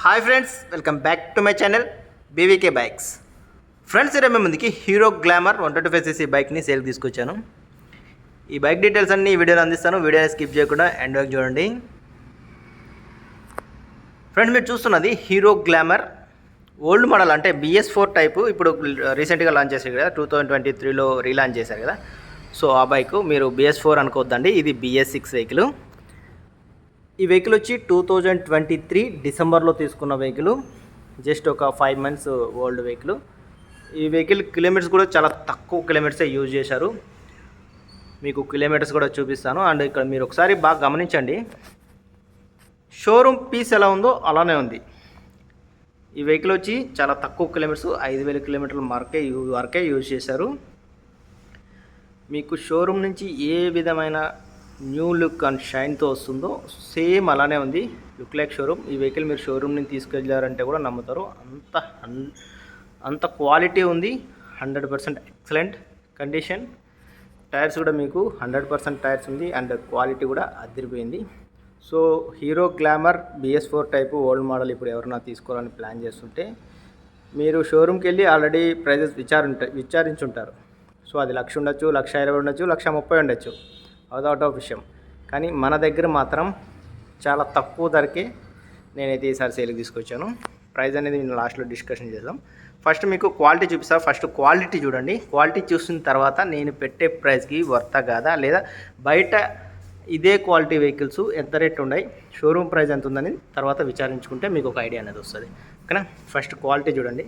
Hi friends welcome back to my channel BVK bikes friends ఈరోజు మేము ముందుకి Hero Glamour one twenty five CC బైక్ని sale తీసుకొచ్చాను. ఈ బైక్ డీటెయిల్స్ అన్ని ఈ వీడియోలో అందిస్తాను. వీడియోని స్కిప్ చేయకుండా ఎండ్ వరకు చూడండి. ఫ్రెండ్స్ మీరు చూస్తున్నది హీరో గ్లామర్ ఓల్డ్ మోడల్ అంటే బిఎస్ ఫోర్ టైపు ఇప్పుడు uh, రీసెంట్గా లాంచ్ చేశారు కదా టూ థౌజండ్ ట్వంటీ త్రీలో రీలాంచ్ చేశారు కదా. సో ఆ బైక్ మీరు బిఎస్ ఫోర్ అనుకోవద్దండి. ఇది బిఎస్ సిక్స్ వెహికల్ ఈ వెహికల్ వచ్చి టూ థౌజండ్ ట్వంటీ త్రీ డిసెంబర్లో తీసుకున్న వెహికల్. జస్ట్ ఒక ఫైవ్ మంత్స్ ఓల్డ్ వెహికల్. ఈ వెహికల్ కిలోమీటర్స్ కూడా చాలా తక్కువ కిలోమీటర్సే యూజ్ చేశారు. మీకు కిలోమీటర్స్ కూడా చూపిస్తాను. అండ్ ఇక్కడ మీరు ఒకసారి బాగా గమనించండి. షోరూమ్ పీస్ ఎలా ఉందో అలానే ఉంది. ఈ వెహికల్ వచ్చి చాలా తక్కువ కిలోమీటర్స్ ఐదు వేల కిలోమీటర్ల మార్కే వరకే యూజ్ చేశారు. మీకు షోరూమ్ నుంచి ఏ విధమైన న్యూ లుక్ అండ్ షైన్తో వస్తుందో సేమ్ అలానే ఉంది. Look like showroom. ఈ వెహికల్ మీరు షోరూమ్ నుంచి తీసుకెళ్ళారంటే కూడా నమ్ముతారు. అంత అంత క్వాలిటీ ఉంది. Hundred percent excellent condition. Tyres కూడా మీకు హండ్రెడ్ పర్సెంట్ టైర్స్ ఉంది అండ్ క్వాలిటీ కూడా అదిరిపోయింది. So Hero Glamour BS four type old model ఇప్పుడు ఎవరైనా తీసుకోవాలని ప్లాన్ చేస్తుంటే మీరు షోరూమ్కి వెళ్ళి ఆల్రెడీ ప్రైజెస్ విచారింట విచారించుంటారు. సో అది లక్ష ఉండొచ్చు లక్ష ఇరవై ఉండొచ్చు లక్ష ముప్పై ఉండొచ్చు. అదొకటో ఆఫ్ విషయం. కానీ మన దగ్గర మాత్రం చాలా తక్కువ ధరకే నేనైతే ఈసారి సేల్కి తీసుకొచ్చాను. ప్రైస్ అనేది నేను లాస్ట్లో డిస్కషన్ చేద్దాం. ఫస్ట్ మీకు క్వాలిటీ చూపిస్తా. ఫస్ట్ క్వాలిటీ చూడండి. క్వాలిటీ చూసిన తర్వాత నేను పెట్టే ప్రైస్కి వర్త కాదా? లేదా బయట ఇదే క్వాలిటీ వెహికల్స్ ఎంత రేట్ ఉన్నాయి? షోరూమ్ ప్రైస్ ఎంత ఉందని తర్వాత విచారించుకుంటే మీకు ఒక ఐడియా అనేది వస్తుంది. ఓకేనా? ఫస్ట్ క్వాలిటీ చూడండి.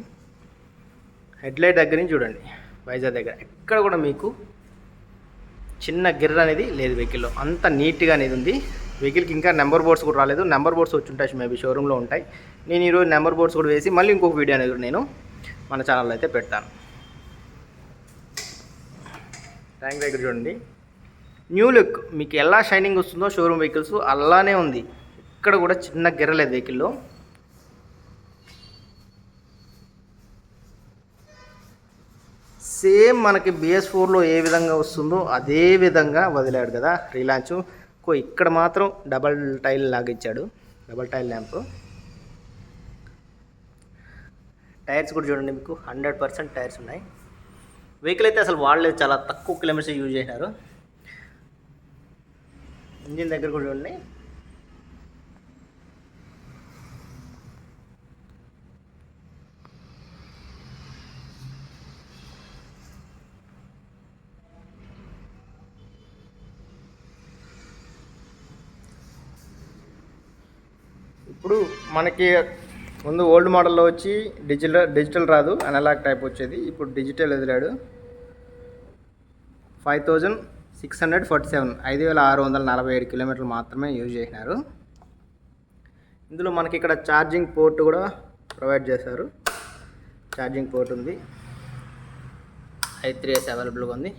హెడ్లైట్ దగ్గర నుంచి చూడండి. వైజాగ్ దగ్గర. ఎక్కడ కూడా మీకు చిన్న గిర్ర అనేది లేదు వెహికల్లో. అంత నీట్గా అనేది ఉంది. వెహికల్కి ఇంకా నెంబర్ బోర్డ్స్ కూడా రాలేదు. నెంబర్ బోర్డ్స్ వచ్చి ఉంటాయి మేబీ షోరూంలో ఉంటాయి. నేను ఈరోజు నెంబర్ బోర్డ్స్ కూడా వేసి మళ్ళీ ఇంకొక వీడియో అనేది నేను మన ఛానల్లో అయితే పెడతాను. ట్యాంక్ దగ్గర చూడండి. న్యూ లుక్ మీకు ఎలా షైనింగ్ వస్తుందో షోరూమ్ వెహికల్స్ అలానే ఉంది. ఇక్కడ కూడా చిన్న గిర్రలేదు వెహికల్లో. సేమ్ మనకి బిఎస్ ఫోర్లో ఏ విధంగా వస్తుందో అదే విధంగా వదిలాడు కదా రీలాంచ్. కో ఇక్కడ మాత్రం డబల్ టైల్ లాగిచ్చాడు డబల్ టైల్ ల్యాంప్. టైర్స్ కూడా చూడండి మీకు హండ్రెడ్ పర్సెంట్ టైర్స్ ఉన్నాయి. వెహికల్ అయితే అసలు వాడలేదు చాలా తక్కువ కిలోమీటర్స్ యూజ్ చేసినారు. ఇంజిన్ దగ్గర కూడా చూడండి. ఇప్పుడు మనకి ముందు ఓల్డ్ మోడల్లో వచ్చి డిజిటల్ డిజిటల్ రాదు అనలాగ్ టైప్ వచ్చేది. ఇప్పుడు digital ఎదిరాడు five thousand six hundred forty seven. ఐదు వేల ఆరు వందల నలభై ఏడు కిలోమీటర్లు మాత్రమే యూజ్ చేసినారు. ఇందులో మనకి ఇక్కడ ఛార్జింగ్ పోర్ట్ కూడా ప్రొవైడ్ చేశారు. ఛార్జింగ్ పోర్ట్ ఉంది. ఐ త్రీ ఎస్ అవైలబుల్గా ఉంది.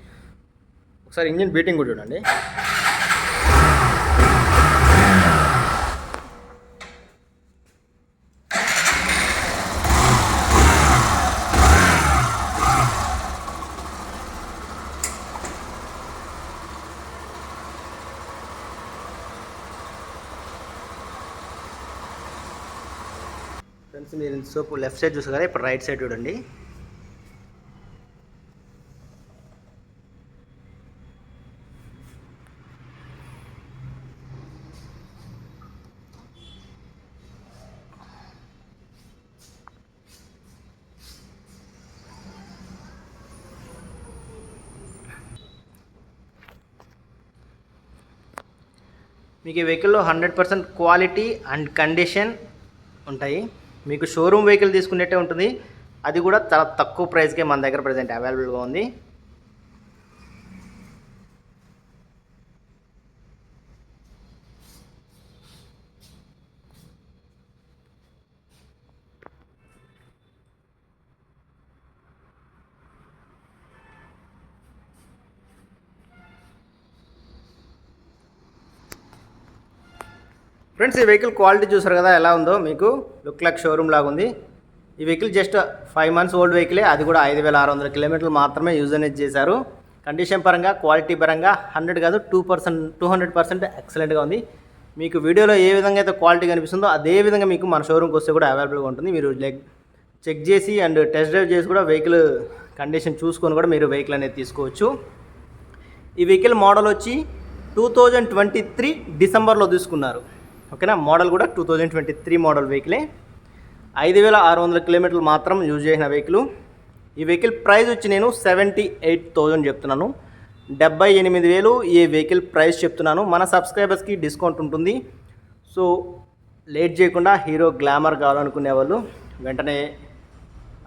ఒకసారి ఇంజిన్ బీటింగ్ కూడా చూడండి. ఫ్రెండ్స్ మీరు సోపు లెఫ్ట్ సైడ్ చూసారు? కదా ఇప్పుడు రైట్ సైడ్ చూడండి. మీకు ఈ వెహికల్లో hundred percent quality and condition ఉంటాయి. మీకు షోరూమ్ వెహికల్ తీసుకున్నట్టే ఉంటుంది. అది కూడా చాలా తక్కువ ప్రైస్కే మన దగ్గర ప్రజెంట్ అవైలబుల్గా ఉంది. ఫ్రెండ్స్ ఈ వెహికల్ క్వాలిటీ చూసారు కదా ఎలా ఉందో? మీకు లుక్ లక్ షోరూమ్ లాగా ఉంది. ఈ vehicle just five months old వెహికలే అది కూడా ఐదు వేల ఆరు వందల కిలోమీటర్లు మాత్రమే యూజ్ అనేది చేశారు. కండిషన్ పరంగా క్వాలిటీ పరంగా హండ్రెడ్ కాదు two percent two hundred percent ఎక్సలెంట్గా ఉంది. మీకు వీడియోలో ఏ విధంగా అయితే క్వాలిటీ కనిపిస్తుందో అదే విధంగా మీకు మన షోరూమ్కి వస్తే కూడా అవైలబుల్గా ఉంటుంది. మీరు లెగ్ చెక్ చేసి అండ్ టెస్ట్ డ్రైవ్ చేసి కూడా వెహికల్ కండిషన్ చూసుకొని కూడా మీరు వెహికల్ అనేది తీసుకోవచ్చు. ఈ వెహికల్ మోడల్ వచ్చి టూ థౌజండ్ ట్వంటీ త్రీ డిసెంబర్లో తీసుకున్నారు. ఓకేనా? మోడల్ కూడా two thousand twenty three model వెహికలే. ఐదు వేల ఆరు వందల కిలోమీటర్లు మాత్రం యూజ్ చేసిన వెహికల్. ఈ వెహికల్ ప్రైస్ వచ్చి నేను సెవెంటీ ఎయిట్ థౌజండ్ చెప్తున్నాను. డెబ్బై ఎనిమిది వేలు ఈ వెహికల్ ప్రైస్ చెప్తున్నాను. మన సబ్స్క్రైబర్స్కి డిస్కౌంట్ ఉంటుంది. సో లేట్ చేయకుండా హీరో గ్లామర్ కావాలనుకునే వాళ్ళు వెంటనే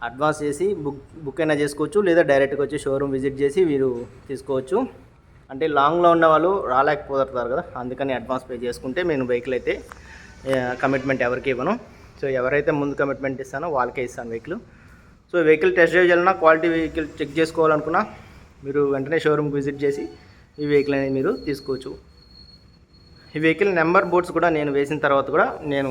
అడ్వాన్స్ చేసి బుక్ బుక్ అయినా చేసుకోవచ్చు. లేదా డైరెక్ట్గా వచ్చి షోరూమ్ విజిట్ చేసి మీరు తీసుకోవచ్చు. అంటే లాంగ్లో ఉన్న వాళ్ళు రాలేకపోతారు కదా అందుకని అడ్వాన్స్ పే చేసుకుంటే నేను వెహికల్ అయితే కమిట్మెంట్ ఎవరికి ఇవ్వను. సో ఎవరైతే ముందు కమిట్మెంట్ ఇస్తానో వాళ్ళకే ఇస్తాను vehicle so vehicle test drive చేయాలన్నా క్వాలిటీ వెహికల్ చెక్ చేసుకోవాలనుకున్నా మీరు వెంటనే షోరూమ్కి విజిట్ చేసి ఈ వెహికల్ అనేది మీరు తీసుకోవచ్చు. ఈ వెహికల్ నెంబర్ బోర్డ్స్ కూడా నేను వేసిన తర్వాత కూడా నేను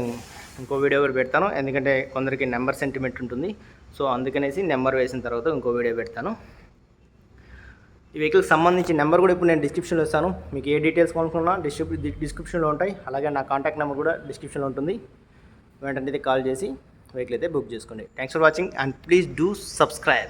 ఇంకో వీడియో కూడా పెడతాను. ఎందుకంటే కొందరికి నెంబర్ సెంటిమెంట్ ఉంటుంది. సో అందుకనేసి నెంబర్ వేసిన తర్వాత ఇంకో వీడియో పెడతాను. ఈ వెహికల్కి సంబంధించి నెంబర్ కూడా ఇప్పుడు నేను డిస్క్రిప్షన్లో ఇస్తాను. మీకు ఏ డీటెయిల్స్ కొనుక్కున్నా డిస్క్రిప్ డిస్క్రిప్షన్లో ఉంటాయి. అలాగే నా కాంటాక్ట్ నెంబర్ కూడా డిస్క్రిప్షన్లో ఉంటుంది. వెంటనే అయితే కాల్ చేసి వెహికల్ అయితే బుక్ చేసుకోండి. Thanks for watching and please do subscribe